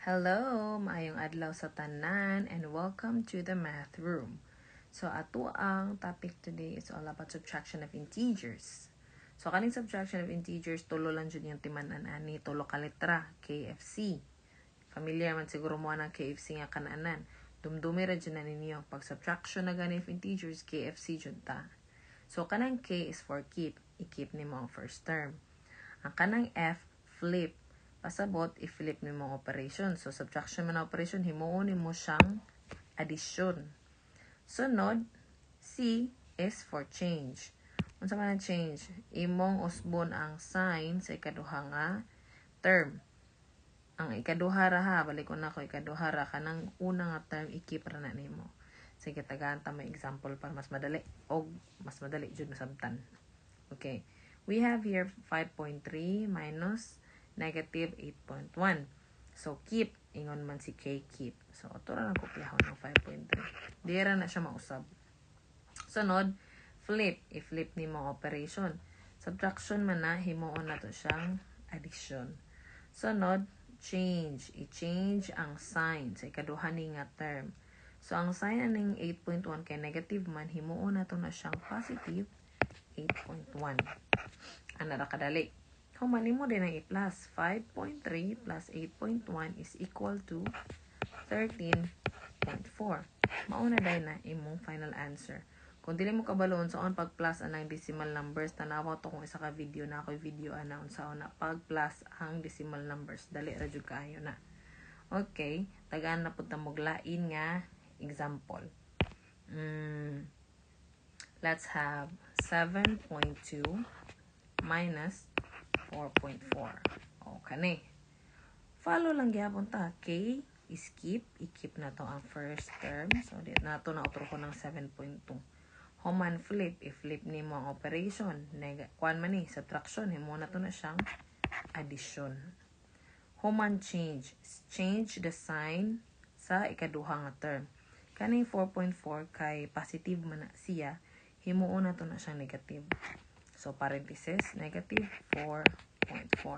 Hello, maayong adlaw sa tanan and welcome to the math room. So ato ang topic today is all about subtraction of integers. So kaning subtraction of integers tulo lang jud yung timanan ani tulo ka letra KFC. Familiar man siguro mo ng KFC nga kananan. Dumdumi ra jud ninyo pag subtraction na gani integers KFC jud ta. So kanang K is for keep, i-keep nimo ang first term. Ang kanang F flip pasabot i-flip nimo ang operation. So subtraction man ang operation himuon nimo siyang addition. Sunod, C is for change. Unsa man ang change? Imong usbon ang sign sa ikaduha nga term. Ang ikaduha ra ha, balik ko na ko ikaduha ra kanang una nga term i-keep ra na nimo. Sige, tagaan ta may example para mas madali. O mas madali jud masabtan. Okay. We have here 5.3 minus negative 8.1. So, keep. Ingon man si K, keep. So, ito ra lang kopyahon ng 5.3. Di ra na siya mausab. Sunod, flip. I-flip ni mo operation. Subtraction man na, himuon na to siyang addition. Sunod, change. I-change ang sign sa ikaduha ni nga term. So, ang sign aning 8.1 kay negative man, himuon na to na siyang positive 8.1. Ano ra kadali? Humani mo din ang i-plus. 5.3 plus 8.1 is equal to 13.4. Mauna dahil na imong final answer. Kung dili mo kabaloon sa on pag-plus anang decimal numbers, tanawa to kung isa ka video na ako'y video announce sa na pag-plus ang decimal numbers. Dali ra jud kaayo na. Okay, tagaan na pud ta lain nga example. Mm, let's have 7.2 minus 4.4. O, kani. Follow lang gyapon ta. K, skip. I-keep na to ang first term. So, di na to na utro ko ng 7.2. Human flip. I-flip ni mo ang operation. Neg Kuan man ni, subtraction. Himo na to na siyang addition. Human change. Change the sign sa ikaduha nga term. Kaning 4.4 kay positive man siya, himuon na to na siyang negative. So, parenthesis, negative 4.4.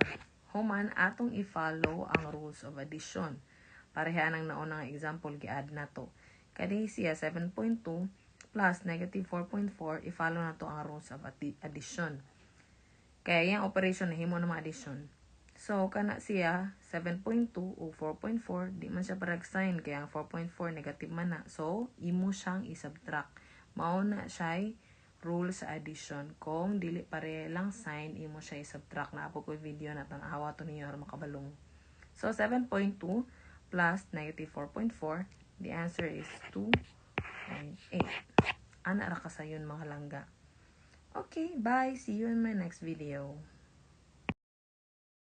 Human, atong i-follow ang rules of addition. Parehaan ang naunang example, gi-add na to. Kani siya 7.2 plus negative 4.4, i-follow na to ang rules of addition. Kaya yung operation na himo na addition. So, kana siya 7.2 o 4.4, di man siya parag sign, kaya ang 4.4 negative man na. So, imo siyang i-subtract. Mao na siya rule sa addition. Kung dili pare lang sign, imo siya i-subtract na ako ko video na tanawa to ninyo para makabalong. So, 7.2 plus negative 4.4, the answer is 2.8. Ana ra kasayon mga langga. Okay, bye. See you in my next video.